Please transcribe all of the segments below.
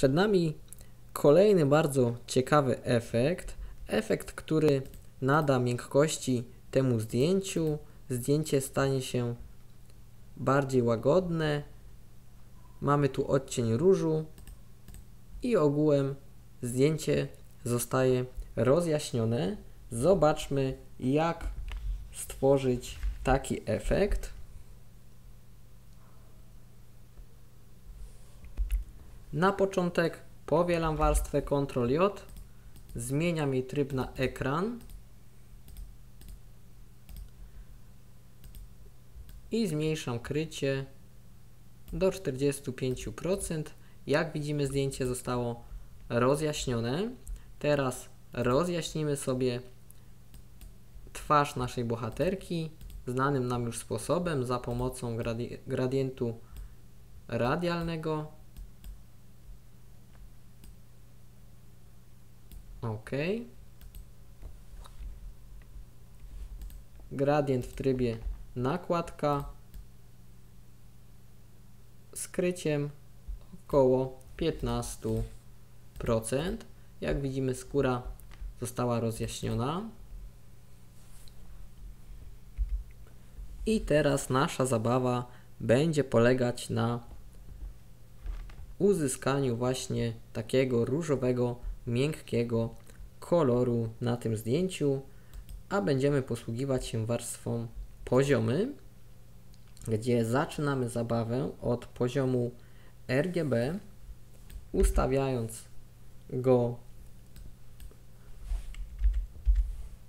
Przed nami kolejny bardzo ciekawy efekt. Efekt, który nada miękkości temu zdjęciu. Zdjęcie stanie się bardziej łagodne. Mamy tu odcień różu i ogółem zdjęcie zostaje rozjaśnione. Zobaczmy, jak stworzyć taki efekt. Na początek powielam warstwę Ctrl J, zmieniam jej tryb na ekran i zmniejszam krycie do 45%. Jak widzimy zdjęcie zostało rozjaśnione. Teraz rozjaśnimy sobie twarz naszej bohaterki znanym nam już sposobem za pomocą gradi gradientu radialnego. OK. Gradient w trybie nakładka skryciem około 15%. Jak widzimy skóra została rozjaśniona. I teraz nasza zabawa będzie polegać na uzyskaniu właśnie takiego różowego, miękkiego koloru na tym zdjęciu, a będziemy posługiwać się warstwą poziomy, gdzie zaczynamy zabawę od poziomu RGB, ustawiając go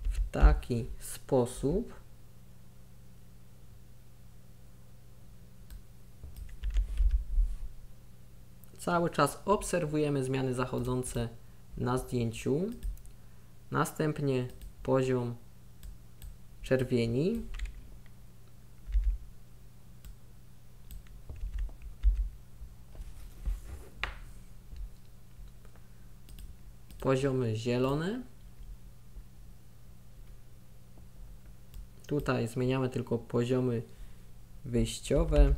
w taki sposób, Cały czas obserwujemy zmiany zachodzące na zdjęciu. Następnie poziom czerwieni. Poziomy zielone. Tutaj zmieniamy tylko poziomy wyjściowe.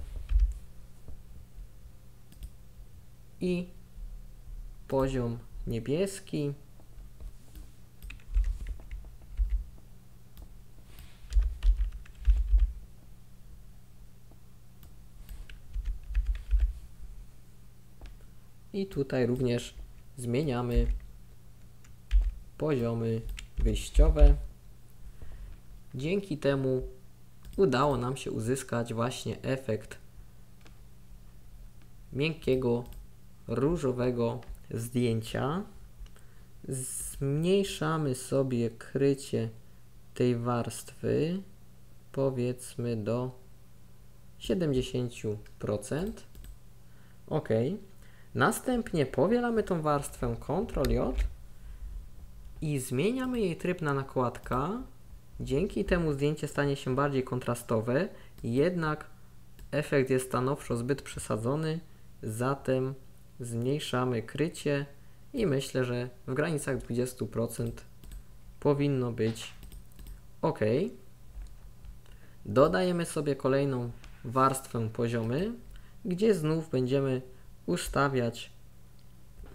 i poziom niebieski. I tutaj również zmieniamy poziomy wyjściowe. Dzięki temu udało nam się uzyskać właśnie efekt miękkiego różowego zdjęcia. Zmniejszamy sobie krycie tej warstwy powiedzmy do 70%. OK. Następnie powielamy tą warstwę Ctrl J i zmieniamy jej tryb na nakładka. Dzięki temu zdjęcie stanie się bardziej kontrastowe, jednak efekt jest stanowczo zbyt przesadzony, zatem zmniejszamy krycie i myślę, że w granicach 20% powinno być OK. Dodajemy sobie kolejną warstwę poziomy, gdzie znów będziemy ustawiać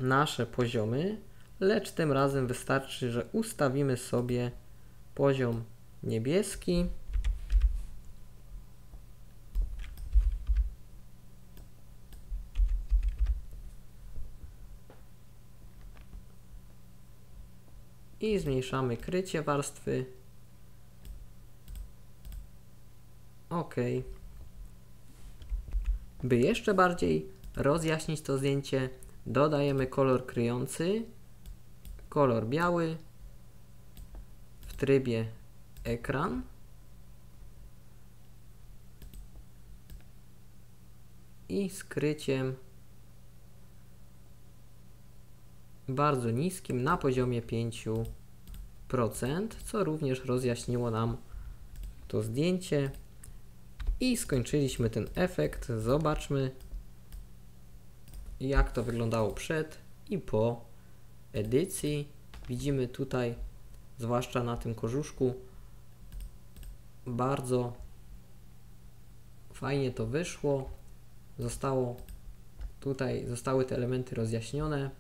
nasze poziomy, lecz tym razem wystarczy, że ustawimy sobie poziom niebieski i zmniejszamy krycie warstwy. OK. By jeszcze bardziej rozjaśnić to zdjęcie, dodajemy kolor kryjący, kolor biały w trybie ekran. I skryciem bardzo niskim na poziomie 5%, co również rozjaśniło nam to zdjęcie. I skończyliśmy ten efekt. Zobaczmy, jak to wyglądało przed i po edycji. Widzimy tutaj, zwłaszcza na tym korzuszku, bardzo fajnie to wyszło. Zostało Tutaj zostały te elementy rozjaśnione.